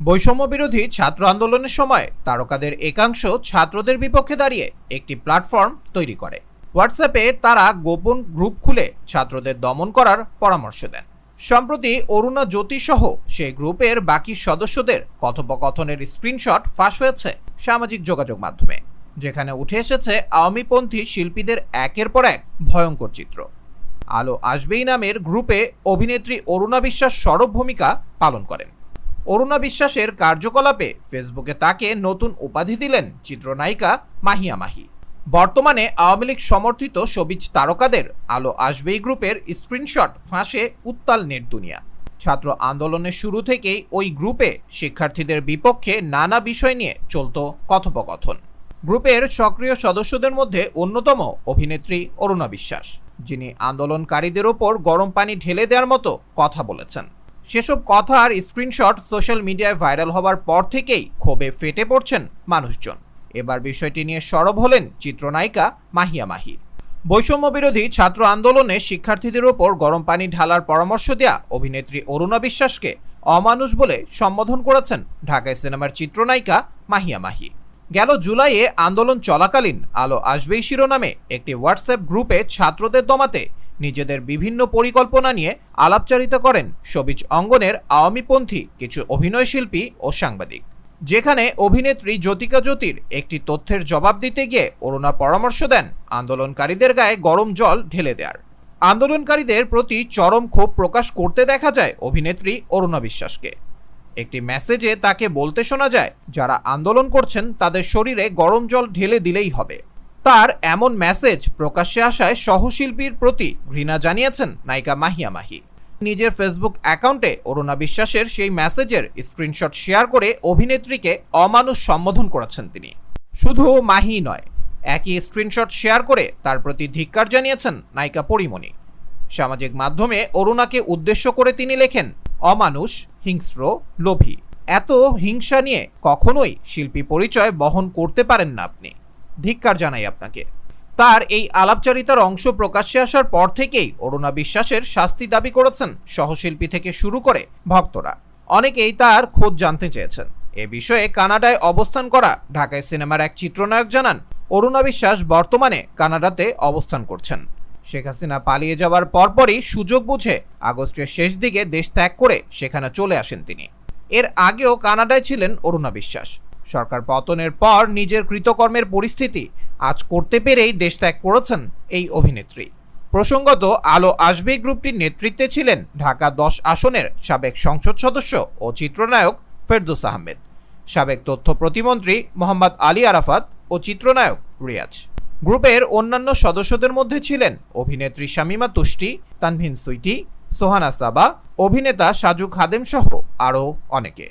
বৈষম্য বিরোধী ছাত্র আন্দোলনের সময় তারকাদের একাংশ ছাত্রদের বিপক্ষে দাঁড়িয়ে একটি প্ল্যাটফর্ম তৈরি করে। হোয়াটসঅ্যাপে তারা গোপন গ্রুপ খুলে ছাত্রদের দমন করার পরামর্শ দেন। সম্প্রতি অরুণা জ্যোতি সহ সেই গ্রুপের বাকি সদস্যদের কথোপকথনের স্ক্রিনশট ফাঁস হয়েছে সামাজিক যোগাযোগ মাধ্যমে, যেখানে উঠে এসেছে আওয়ামীপন্থী শিল্পীদের একের পর এক ভয়ঙ্কর চিত্র। আলো আসবেই নামের গ্রুপে অভিনেত্রী অরুণা বিশ্বাস সরব ভূমিকা পালন করেন। অরুণা বিশ্বাসের কার্যকলাপে ফেসবুকে তাকে নতুন উপাধি দিলেন চিত্রনায়িকা মাহিয়া মাহি। বর্তমানে আওয়ামী লীগ সমর্থিত সবিজ তারকাদের আলো আসবেই গ্রুপের স্ক্রিনশট ফাঁসে উত্তাল নেট দুনিয়া। ছাত্র আন্দোলনের শুরু থেকেই ওই গ্রুপে শিক্ষার্থীদের বিপক্ষে নানা বিষয় নিয়ে চলত কথোপকথন। গ্রুপের সক্রিয় সদস্যদের মধ্যে অন্যতম অভিনেত্রী অরুণা বিশ্বাস, যিনি আন্দোলনকারীদের ওপর গরম পানি ঢেলে দেওয়ার মতো কথা বলেছেন। সেসব কথার স্ক্রিনশট সোশ্যাল মিডিয়ায় ভাইরাল হওয়ার পর থেকেই ক্ষোভে ফেটে পড়ছেন মানুষজন। এবার বিষয়টি নিয়ে সরব হলেন চিত্রনায়িকা মাহিয়া মাহি। বৈষম্য বিরোধী ছাত্র আন্দোলনে শিক্ষার্থীদের ওপর গরম পানি ঢালার পরামর্শ দেয়া অভিনেত্রী অরুণা বিশ্বাসকে অমানুষ বলে সম্বোধন করেছেন ঢাকায় সিনেমার চিত্রনায়িকা মাহিয়া মাহি। গেল জুলাইয়ে আন্দোলন চলাকালীন আলো আসবেই শিরোনামে একটি হোয়াটসঅ্যাপ গ্রুপে ছাত্রদের দমাতে নিজেদের বিভিন্ন পরিকল্পনা নিয়ে আলাপচারিতা করেন সবিজ অঙ্গনের আওয়ামীপন্থী কিছু অভিনয়শিল্পী ও সাংবাদিক। যেখানে অভিনেত্রী জ্যোতিকা জ্যোতির একটি তথ্যের জবাব দিতে গিয়ে অরুণা পরামর্শ দেন আন্দোলনকারীদের গায়ে গরম জল ঢেলে দেওয়ার আন্দোলনকারীদের প্রতি চরম ক্ষোভ প্রকাশ করতে দেখা যায় অভিনেত্রী অরুণা বিশ্বাসকে। একটি মেসেজে তাকে বলতে শোনা যায়, যারা আন্দোলন করছেন তাদের শরীরে গরম জল ঢেলে দিলেই হবে। তার এমন মেসেজ প্রকাশ্যে আসায় সহশিল্পীর প্রতি ঘৃণা জানিয়েছেন নায়িকা মাহিয়া মাহি। নিজের ফেসবুক অ্যাকাউন্টে অরুণা বিশ্বাসের সেই মেসেজের স্ক্রিনশট শেয়ার করে অভিনেত্রীকে অমানুষ সম্বোধন করেছেন তিনি। শুধু মাহি নয়, একই স্ক্রিনশট শেয়ার করে তার প্রতি ধিক্কার জানিয়েছেন নায়িকা পরিমণি। সামাজিক মাধ্যমে অরুণাকে উদ্দেশ্য করে তিনি লেখেন, অমানুষ, হিংস্র, লোভী। এত হিংসা নিয়ে কখনোই শিল্পী পরিচয় বহন করতে পারেন না আপনি। ধিক্কার জানাই আপনাকে। তার এই আলাপচারিতার অংশ প্রকাশ্যে আসার পর থেকেই অরুণা বিশ্বাসের শাস্তি দাবি করেছেন সহশিল্পী থেকে শুরু করে ভক্তরা। অনেকেই তার খোঁজ জানতে চেয়েছেন। এ বিষয়ে কানাডায় অবস্থান করা ঢাকায় সিনেমার এক চিত্রনায়ক জানান, অরুণা বিশ্বাস বর্তমানে কানাডাতে অবস্থান করছেন। শেখ হাসিনা পালিয়ে যাওয়ার পরপরই সুযোগ বুঝে আগস্টের শেষ দিকে দেশ ত্যাগ করে সেখানে চলে আসেন তিনি। এর আগেও কানাডায় ছিলেন অরুণা বিশ্বাস। সরকার পতনের পর নিজের কৃতকর্মের পরিস্থিতি আজ করতে পেরেই দেশ ত্যাগ করেছেন এই অভিনেত্রী। প্রসঙ্গত, আলো আসবে গ্রুপটির নেতৃত্বে ছিলেন ঢাকা দশ আসনের সাবেক সংসদ সদস্য ও চিত্রনায়ক ফেরদৌস আহমেদ। সাবেক তথ্য প্রতিমন্ত্রী মোহাম্মদ আলী আরাফাত ও চিত্রনায়ক রিয়াজ। গ্রুপের অন্যান্য সদস্যদের মধ্যে ছিলেন অভিনেত্রী শামিমা তুষ্টি, তানভিন সুইটি, সোহানা সাবা, অভিনেতা সাজু খাদেম সহ আরও অনেকে।